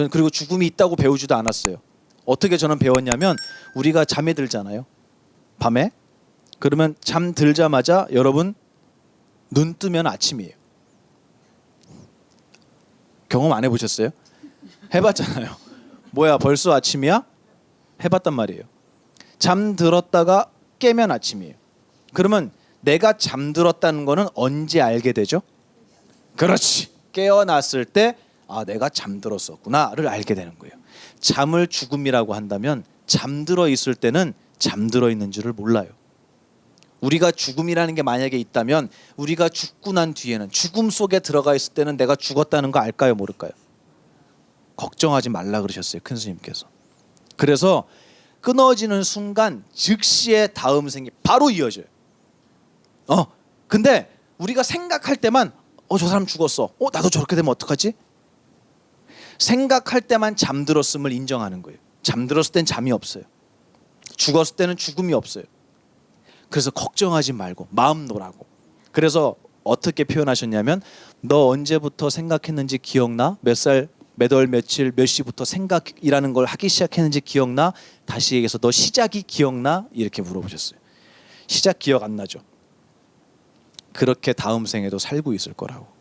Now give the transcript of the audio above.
저는 그리고 죽음이 있다고 배우지도 않았어요. 어떻게 저는 배웠냐면 우리가 잠에 들잖아요. 밤에 그러면 잠 들자마자 여러분 눈 뜨면 아침이에요. 경험 안 해보셨어요? 해봤잖아요. 뭐야 벌써 아침이야? 해봤단 말이에요. 잠 들었다가 깨면 아침이에요. 그러면 내가 잠들었다는 거는 언제 알게 되죠? 그렇지. 깨어났을 때 아, 내가 잠들었었구나를 알게 되는 거예요. 잠을 죽음이라고 한다면 잠들어 있을 때는 잠들어 있는 줄을 몰라요. 우리가 죽음이라는 게 만약에 있다면 우리가 죽고 난 뒤에는 죽음 속에 들어가 있을 때는 내가 죽었다는 거 알까요, 모를까요? 걱정하지 말라 그러셨어요, 큰 스님께서. 그래서 끊어지는 순간 즉시의 다음 생이 바로 이어져요. 어, 근데 우리가 생각할 때만 어 저 사람 죽었어. 어 나도 저렇게 되면 어떡하지? 생각할 때만 잠들었음을 인정하는 거예요. 잠들었을 땐 잠이 없어요. 죽었을 때는 죽음이 없어요. 그래서 걱정하지 말고 마음 놓으라고. 그래서 어떻게 표현하셨냐면 너 언제부터 생각했는지 기억나? 몇 살, 몇 월, 며칠, 몇 시부터 생각이라는 걸 하기 시작했는지 기억나? 다시 얘기해서 너 시작이 기억나? 이렇게 물어보셨어요. 시작 기억 안 나죠? 그렇게 다음 생에도 살고 있을 거라고.